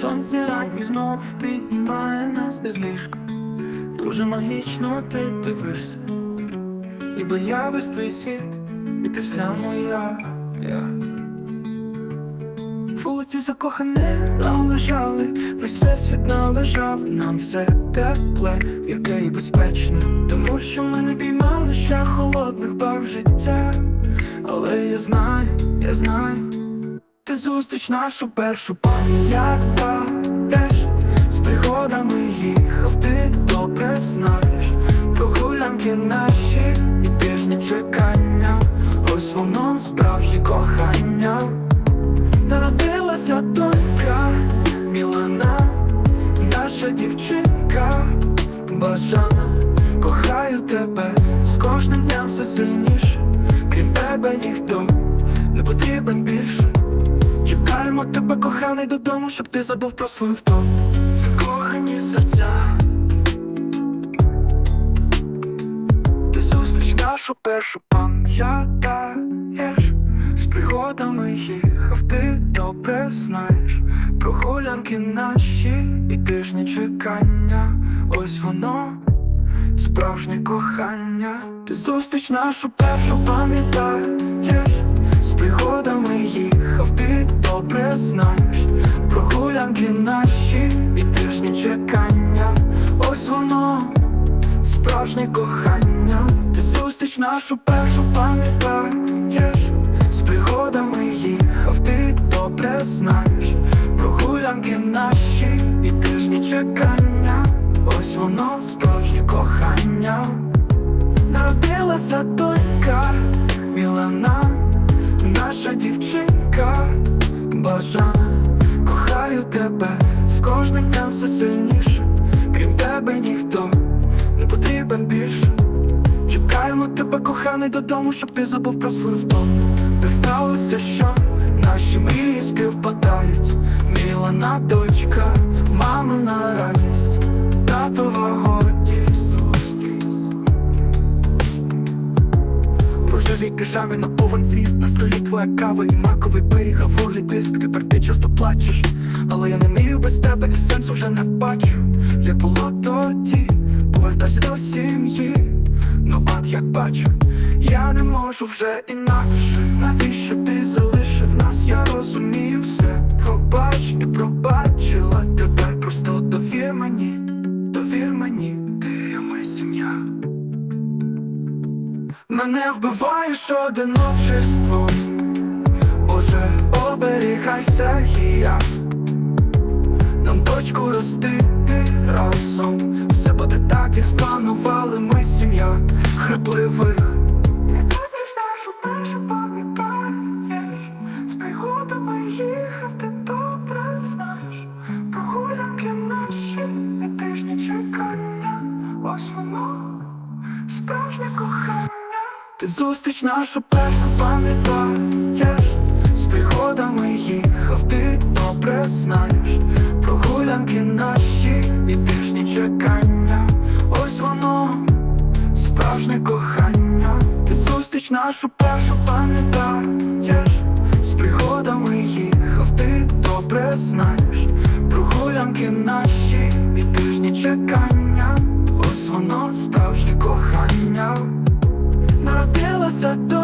Сонце ранні знов піднімає нас із ліжка Дуже магічно ти дивишся Ніби я весь твій світ, і ти вся моя я. Вулиці закохані нам лежали, весь всесвіт належав, нам все тепле, яке і безпечне, тому що ми не піймали ще холодних бав життя. Але я знаю, я знаю, зустріч нашу першу. Пам'ятаєш З пригодами їхав, ти добре знаєш. Прогулянки наші і тижні чекання. Ось воно справжнє кохання. Народилася донька Мілана, наша дівчинка Бажана, кохаю тебе з кожним днем все сильніше. Крім тебе ніхто не потрібен більше Чекаємо тебе, коханий, додому, щоб ти забув про свою втому. Закохані серця. Ти зустріч нашу першу пам'ятаєш. З пригодами їхав, ти добре знаєш. Прогулянки наші і тижні чекання. Ось воно, справжнє кохання. Ти зустріч нашу першу пам'ятаєш пригодами їхав, ти добре знаєш. Прогулянки наші і тижні чекання. Ось воно, справжнє кохання. Ти зустріч нашу першу пам'ятаєш. З пригодами їхав, ти добре знаєш. Прогулянки наші і тижні чекання. Ось воно, справжнє кохання. Народилася донька Бажана, кохаю тебе з кожним днем все сильніше. Крім тебе ніхто не потрібен більше. Чекаємо тебе, коханий, додому, щоб ти забув про свою втому. Так сталося, що наші мрії співпадають. Мілана дочка, мамина радість, В рожевій піжамі на повен зріст На столі твоя кава і маковий пиріг, а в горлі тиск Тепер ти часто плачеш, але я не мію без тебе і сенсу вже не бачу. Як було тоді, повертайся до сім'ї. Ну от як бачу, я не можу вже інакше. Навіщо ти залишив нас, я розумію Мене вбиваєш одиночество. Боже, оберігайся і я Нам точку рости разом. Все буде так, як спланували Ти зустріч нашу першу пам'ятаєш. З пригодами їхав, ти добре знаєш. Прогулянки наші і тижні чекання. Ось воно, справжнє кохання. Ти зустріч нашу першу пам'ятаєш sa